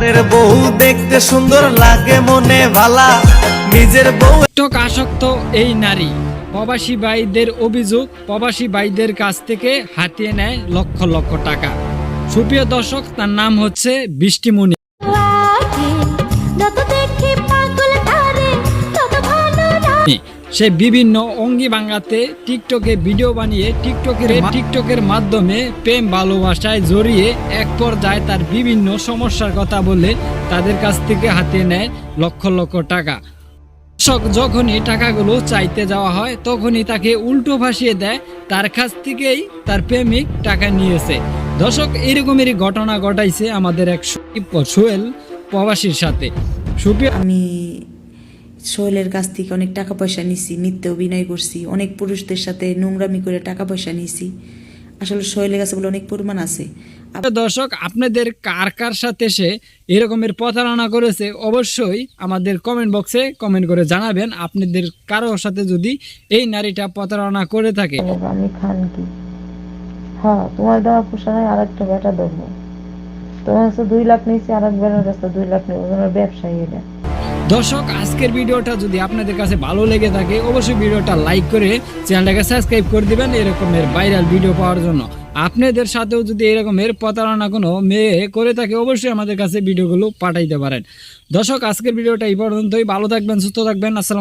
পরের বউ দেখতে সুন্দর লাগে মনে ভালা। নিজের বউ টক আসক্ত এই নারী। প্রবাসী ভাইদের অভিযোগ প্রবাসী ভাইদের কাছ থেকে হাতিয়ে নেয় লক্ষ লক্ষ টাকা। সুপ্রিয় দর্শক তার নাম হচ্ছে বৃষ্টিমণি। সে বিভিন্ন অঙ্গি ভাঙাতে টিকটকে ভিডিও বানিয়ে টিকটকের টিকটকের মাধ্যমে প্রেম ভালোবাসায় জড়িয়ে এক পর্যায়ে তার বিভিন্ন সমস্যার কথা বলে তাদের কাছ থেকে হাতিয়ে নেয় লক্ষ লক্ষ টাকা। কৃষক যখনই টাকাগুলো চাইতে যাওয়া হয় তখনই তাকে উল্টো ভাসিয়ে দেয়। তার কাছ থেকেই তার প্রেমিক টাকা নিয়েছে। দর্শক এরকমেরই ঘটনা ঘটাইছে আমাদের এক সোহেল প্রবাসীর সাথে। সুপ্রিয় আমি সোহেলের কাছ থেকে অনেক টাকা পয়সা নিছি নৃত্য অভিনয় করছি অনেক পুরুষদের সাথে নোংরামি করে টাকা পয়সা নিছি। আসলে সোহেলের কাছে বলে অনেক পরিমাণ আছে। দর্শক আপনাদের কার কার সাথে সে এরকমের প্রতারণা করেছে অবশ্যই আমাদের কমেন্ট বক্সে কমেন্ট করে জানাবেন। আপনাদের কারোর সাথে যদি এই নারীটা প্রতারণা করে থাকে। আমি খান কি? হ্যাঁ তোমার দেওয়া পোষায় আর একটা বেটা দেবো তোমার কাছে দুই লাখ নিয়েছি আর এক বেটার কাছে দুই লাখ নেব তোমার ব্যবসায়ী এটা। দর্শক, আজকের ভিডিওটা যদি আপনাদের কাছে ভালো লেগে থাকে, অবশ্যই ভিডিওটা লাইক করে চ্যানেলটাকে সাবস্ক্রাইব করে দিবেন এরকমের ভাইরাল ভিডিও পাওয়ার জন্য। আপনাদের সাথেও যদি এরকমের প্রতারণা কোনো মেয়ে করে থাকে, অবশ্যই আমাদের কাছে ভিডিওগুলো পাঠাইতে পারেন। দর্শক, আজকের ভিডিওটা এই পর্যন্তই। ভালো থাকবেন, সুস্থ থাকবেন। আসসালাম